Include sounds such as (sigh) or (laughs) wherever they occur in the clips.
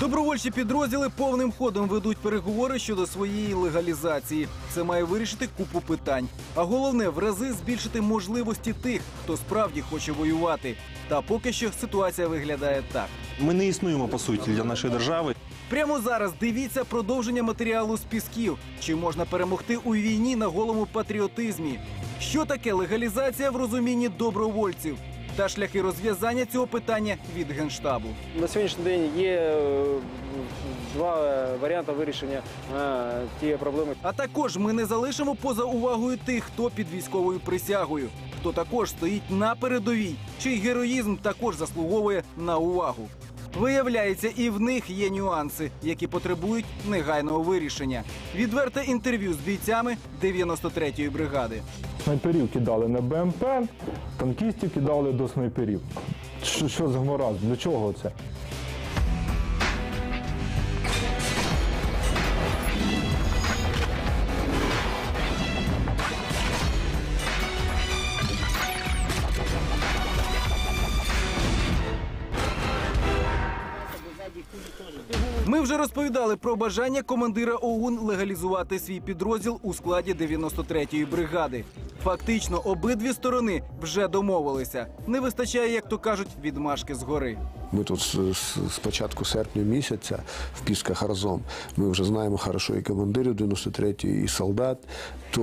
Добровольчі підрозділи повним ходом ведуть переговори щодо своєї легалізації. Це має вирішити купу питань. А головне в рази збільшити можливості тих, хто справді хоче воювати. Та поки що ситуація виглядає так. Ми не існуємо по суті для нашої держави. Прямо зараз дивіться продовження матеріалу з пісків. Чи можна перемогти у війні на голому патріотизмі? Що таке легалізація в розумінні добровольців? Та шляхи розв'язання цього питання від генштабу. На сьогоднішній день є е, два варіанти вирішення е, тієї проблеми. А також ми не залишимо поза увагою тих, хто під військовою присягою, хто також стоїть на передовій, чий героїзм також заслуговує на увагу. Виявляється, і в них є нюанси, які потребують негайного вирішення. Відверте інтерв'ю з бійцями 93-ї бригади. Снайперів кидали на БМП, танкістів кидали до снайперів. Що, що за гмораз? Для чого це? Ми вже розповідали про бажання командира ОУН легалізувати свій підрозділ у складі 93-ї бригади. Фактично, обидві сторони вже домовилися. Не вистачає, як то кажуть, відмашки згори. Ми тут з, початку серпня місяця в Пісках разом. Ми вже знаємо хорошо і командирів 93-ї, і солдат. То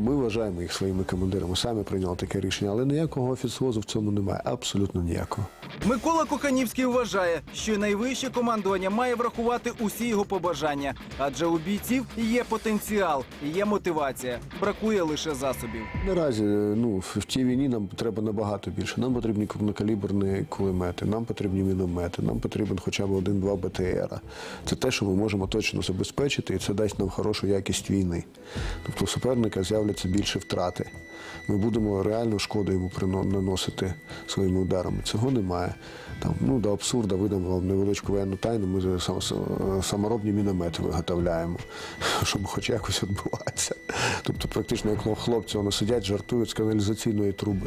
ми вважаємо їх своїми командирами. Самі прийняли таке рішення, але ніякого офіцвозу в цьому немає. Абсолютно ніякого. Микола Коханівський вважає, що найвище командування має врахувати усі його побажання, адже у бійців є потенціал, є мотивація, бракує лише засобів. Наразі ну, в цій війні нам треба набагато більше. Нам потрібні крупнокаліберні кулемети, нам потрібні міномети, нам потрібен хоча б один-два БТР. Це те, що ми можемо точно забезпечити, і це дасть нам хорошу якість війни. Тобто у суперника з'являться більше втрати. Ми будемо реальну шкоду йому наносити своїми ударами. Цього немає. Там, ну, до абсурда видам вам невеличку воєнну тайну. Ми саморобні міномети виготовляємо, (laughs) щоб хоч якось відбуватися. Тобто, практично, як хлопці вони сидять, жартують з каналізаційної труби.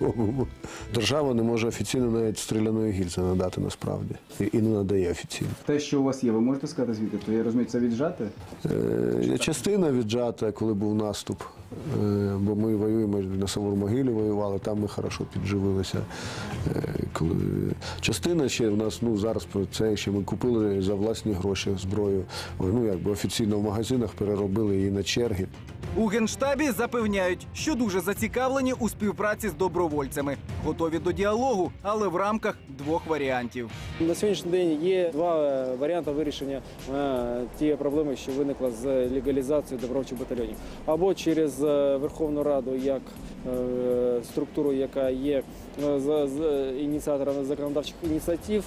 робимо. (laughs) Держава не може офіційно навіть стріляної гільзи надати насправді. І- не надає офіційно. Те, що у вас є, ви можете сказати звідти? То я розумію, це віджати? Е, Частина віджата, коли був наступ, бо ми воюємо на Савурмогилі воювали, там ми хорошо підживилися. Е, Частина ще в нас, ну зараз про це ще ми купили за власні гроші зброю. Ну якби офіційно в магазинах переробили її на черги. У генштабі запевняють, що дуже зацікавлені у співпраці з добровольцями, готові до діалогу, але в рамках двох варіантів. На сьогоднішній день є два е, варіанти вирішення е, тієї проблеми, що виникла з легалізацією добровольчих батальйонів. Або через е, Верховну Раду як е, структуру, яка є е, з ініціаторами законодавчих ініціатив,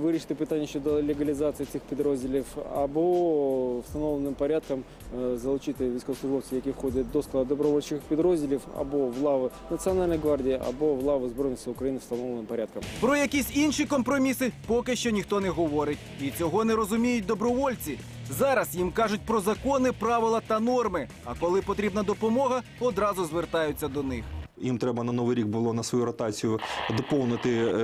вирішити питання щодо легалізації цих підрозділів, або встановленим порядком е, залучити військовослужбовців, які входять до складу добровольчих підрозділів, або в лави Національної гвардії, або в лави Збройних сил України встановленим порядком. Про якісь інші компроміси поки що ніхто не говорить, і цього не розуміють добровольці. Зараз їм кажуть про закони, правила та норми. А коли потрібна допомога, одразу звертаються до них. Їм треба на новий рік було на свою ротацію доповнити е,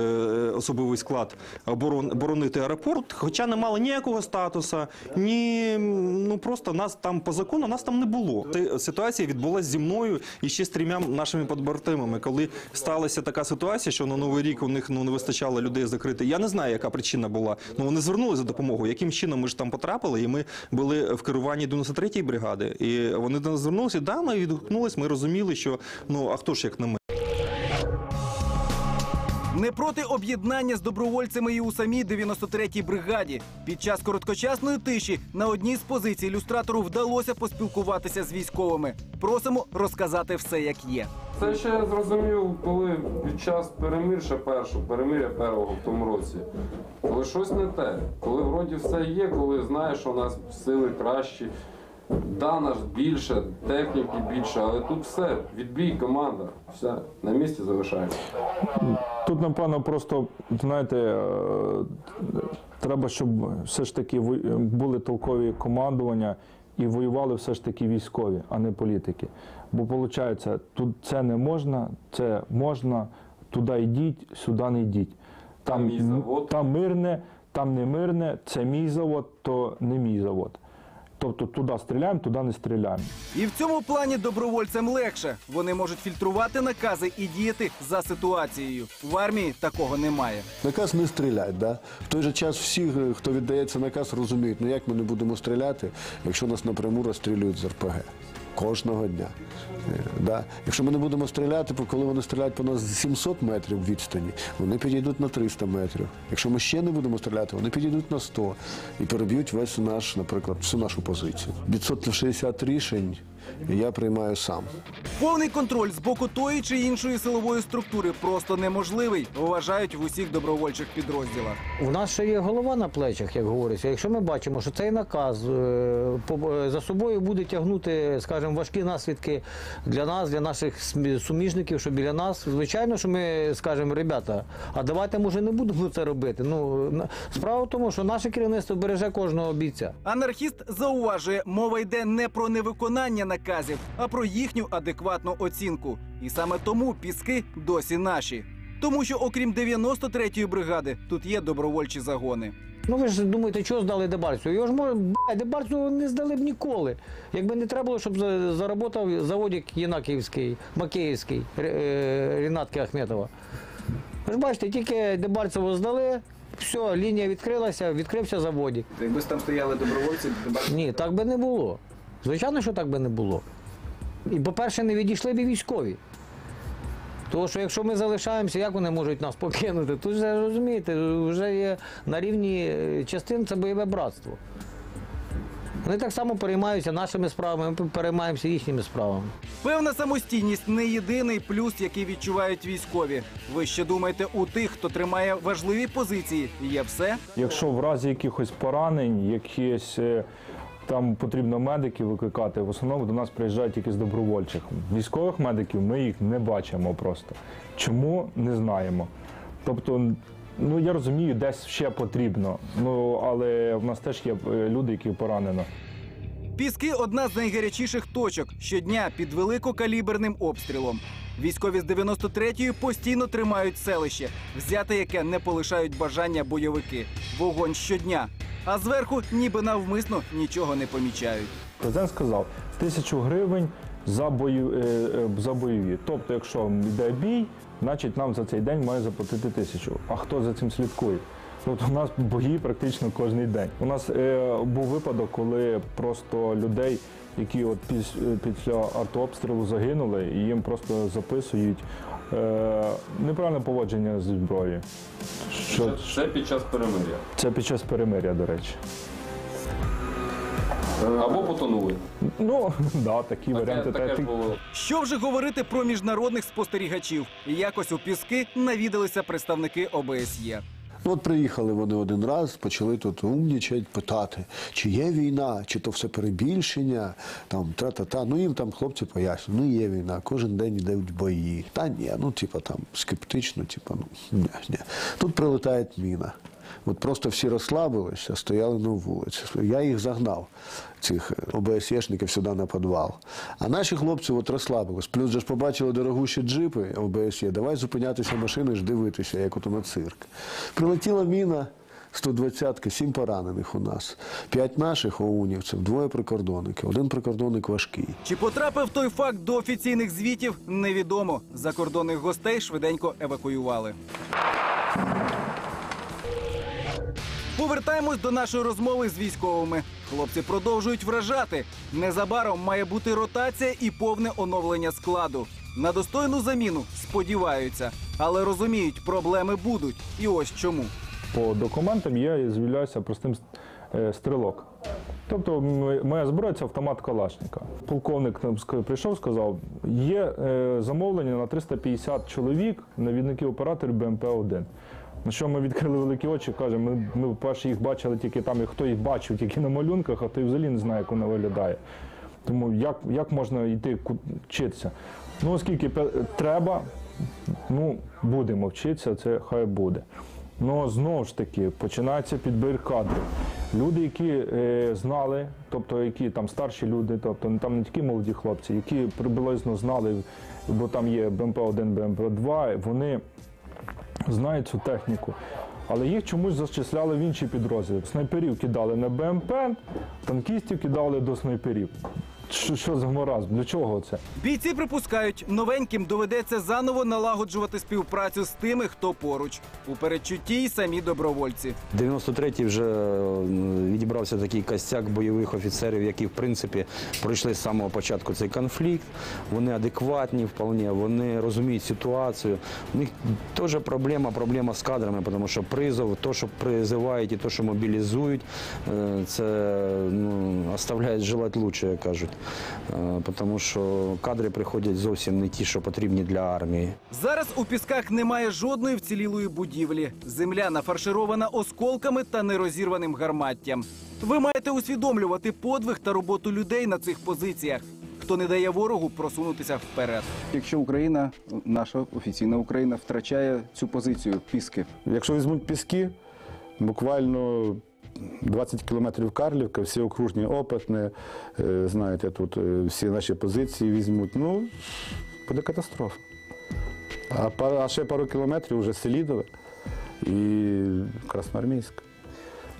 особовий склад оборон, боронити аеропорт. Хоча не мали ніякого статусу, ні ну просто нас там по закону нас там не було. Це ситуація відбулася зі мною і ще з трьома нашими побратимами. Коли сталася така ситуація, що на новий рік у них ну не вистачало людей закрити. Я не знаю, яка причина була. Ну вони звернулися за допомогою. Яким чином ми ж там потрапили, і ми були в керуванні 93-ї бригади. І вони до нас звернулися. Да, ми відгукнулись. Ми розуміли, що ну а хто ж як не ми. Не проти об'єднання з добровольцями і у самій 93-й бригаді. Під час короткочасної тиші на одній з позицій ілюстратору вдалося поспілкуватися з військовими. Просимо розказати все, як є. Це ще я зрозумів, коли під час перемир'я першого, перемир'я першого в тому році. Коли щось не те, коли вроді все є, коли знаєш, що у нас сили кращі, да, наш більше, техніки більше, але тут все, відбій, команда, все, на місці залишається. Тут, напевно, просто знаєте, е, треба, щоб все ж таки були толкові командування і воювали все ж таки військові, а не політики. Бо виходить, тут це не можна, це можна, туди йдіть, сюди не йдіть. там, завод. там мирне, там не мирне, це мій завод, то не мій завод. Тобто туди стріляємо, туди не стріляємо. І в цьому плані добровольцям легше. Вони можуть фільтрувати накази і діяти за ситуацією. В армії такого немає. Наказ не стрілять. Да? В той же час всі, е, хто віддається наказ, розуміють, ну як ми не будемо стріляти, якщо нас напряму розстрілюють з РПГ. Кожного дня. Е, Да? Якщо ми не будемо стріляти, бо коли вони стріляють по нас з 700 метрів відстані, вони підійдуть на 300 метрів. Якщо ми ще не будемо стріляти, вони підійдуть на 100 і переб'ють весь наш, наприклад, всю нашу позицію. Відсотків 60 рішень я приймаю сам. Повний контроль з боку тої чи іншої силової структури просто неможливий, вважають в усіх добровольчих підрозділах. У нас ще є голова на плечах, як говориться. Якщо ми бачимо, що цей наказ е, по- е, за собою буде тягнути, скажімо, важкі наслідки для нас, для наших смі- суміжників, що біля нас, звичайно, що ми скажемо, ребята, а давайте може не будемо це робити. Ну на- справа в тому, що наше керівництво береже кожного бійця. Анархіст зауважує, мова йде не про невиконання наказів, а про їхню адекватну оцінку. І саме тому піски досі наші. Тому що, окрім 93-ї бригади, тут є добровольчі загони. Ну ви ж думаєте, чого здали Дебальцю? Його ж може, Дебальцю не здали б ніколи. Якби не треба було, щоб заработав заводик Єнаківський, Макеївський, е, Рінатки Ахметова. Ви ж бачите, тільки Дебальцево здали, все, лінія відкрилася, відкрився заводик. Якби там стояли добровольці, Ні, так би не було. Звичайно, що так би не було. І, по-перше, не відійшли б і військові. Тому що якщо ми залишаємося, як вони можуть нас покинути? Тут вже розумієте, вже є на рівні е, частин це бойове братство. Вони так само переймаються нашими справами, ми переймаємося їхніми справами. Певна самостійність не єдиний плюс, який відчувають військові. Ви ще думаєте, у тих, хто тримає важливі позиції, є все? Якщо в разі якихось поранень, якісь е, там потрібно медиків викликати, в основному до нас приїжджають тільки з добровольчих. Військових медиків ми їх не бачимо просто. Чому не знаємо. Тобто, ну я розумію, десь ще потрібно. Ну але в нас теж є е, люди, які поранено. Піски одна з найгарячіших точок щодня під великокаліберним обстрілом. Військові з 93-ї постійно тримають селище, взяти яке не полишають бажання бойовики. Вогонь щодня. А зверху, ніби навмисно, нічого не помічають. Президент сказав тисячу гривень за бою е, е, за бойові. Тобто, якщо йде бій, значить нам за цей день має заплатити тисячу. А хто за цим слідкує? Тобто у нас бої практично кожен день. У нас е, був випадок, коли просто людей, які от піс, е, після артобстрілу загинули, їм просто записують е, неправильне поводження зі зброєю. Що, Це, це під час перемир'я. це під час перемиря, до речі. Або потонули. Ну, (laughs) да, такі Таке, варіанти. таке Та- ж було. Що вже говорити про міжнародних спостерігачів? Якось у піски навідалися представники ОБСЄ. Ну, от приїхали вони один раз, почали тут умнічать, питати, чи є війна, чи то все перебільшення, там тра-та-та. Ну їм там хлопці пояснюють, ну є війна, кожен день йдуть бої. Та ні, ну типа там скептично, типа, ну ні, ні. Тут прилетає міна. От просто всі розслабилися, стояли на вулиці. Я їх загнав, цих ОБСЄшників, сюди на підвал. А наші хлопці от розслабились. Плюс же ж побачили дорогущі джипи ОБСЄ. Давай зупинятися машиною ж дивитися, як ото на цирк. Прилетіла міна. 120-ки, сім поранених у нас, п'ять наших оунівців, двоє прикордонників, один прикордонник важкий. Чи потрапив той факт до офіційних звітів, невідомо. Закордонних гостей швиденько евакуювали. Повертаємось до нашої розмови з військовими. Хлопці продовжують вражати. Незабаром має бути ротація і повне оновлення складу. На достойну заміну сподіваються, але розуміють, проблеми будуть. І ось чому. По документам я з'являюся простим е, стрілок. Тобто моя зброя це автомат Калашника. Полковник прийшов, сказав, є е, замовлення на 350 чоловік, навідників операторів БМП-1. На що ми відкрили великі очі, кажемо, ми, ми вперше їх бачили тільки там, і хто їх бачив, тільки на малюнках, а той взагалі не знає, як вона виглядає. Тому як, як можна йти вчитися? Ну, оскільки треба, ну, будемо вчитися, це хай буде. Ну, знову ж таки, починається підбір кадрів. Люди, які е, знали, тобто які там старші люди, тобто там не тільки молоді хлопці, які приблизно знали, бо там є БМП-1, БМП-2, вони знають цю техніку. Але їх чомусь зачисляли в інші підрозділи. Снайперів кидали на БМП, танкістів кидали до снайперів. Що, що за маразм? Для чого це? Бійці припускають, новеньким доведеться заново налагоджувати співпрацю з тими, хто поруч. У передчутті й самі добровольці. 93-й вже відібрався такий костяк бойових офіцерів, які в принципі пройшли з самого початку цей конфлікт. Вони адекватні вполне, вони розуміють ситуацію. У них теж проблема, проблема з кадрами, тому що призов, то, що призивають і то, що мобілізують, е, це ну, оставляє желати лучше, як кажуть. Е, Тому що кадри приходять зовсім не ті, що потрібні для армії. Зараз у пісках немає жодної вцілілої будівлі. Земля нафарширована осколками та нерозірваним гарматтям. Ви маєте усвідомлювати подвиг та роботу людей на цих позиціях, хто не дає ворогу просунутися вперед. Якщо Україна, наша офіційна Україна, втрачає цю позицію піски, Якщо візьмуть піски, буквально 20 кілометрів Карлівка, всі окружні опитне, е, знаєте, тут е, всі наші позиції візьмуть. Ну, буде катастрофа. А, пар- а ще пару кілометрів вже Селідове і Красноармійськ.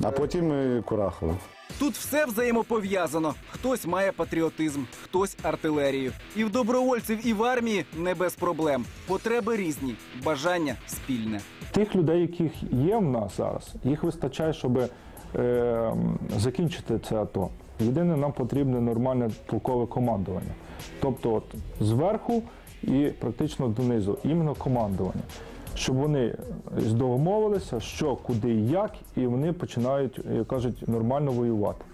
А потім і Курахове. Тут все взаємопов'язано. Хтось має патріотизм, хтось артилерію. І в добровольців, і в армії не без проблем. Потреби різні, бажання спільне. Тих людей, яких є в нас зараз, їх вистачає, щоб закінчити це АТО. Єдине, нам потрібне нормальне полкове командування. Тобто от, зверху і практично донизу, іменно командування. Щоб вони здогомовилися, що, куди як, і вони починають, як кажуть, нормально воювати.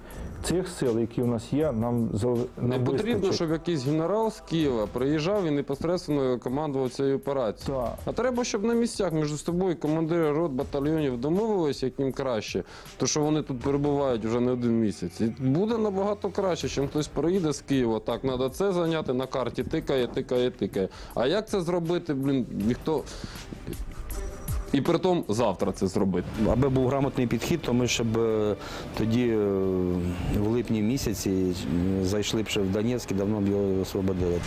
Цих сил, які у нас є, нам зал- Не потрібно, вистачить. щоб якийсь генерал з Києва приїжджав і непосередньо командував цією операцією. Так. А треба, щоб на місцях між собою командири рот батальйонів домовилися, як їм краще, то що вони тут перебувають вже не один місяць. І буде набагато краще, чим хтось приїде з Києва. Так, треба це зайняти на карті, тикає, тикає, тикає. А як це зробити, блін, ніхто. І при тому завтра це зробити. Аби був грамотний підхід, то ми щоб е, тоді е, в липні місяці зайшли б ще в Донецьк і давно б його освободили.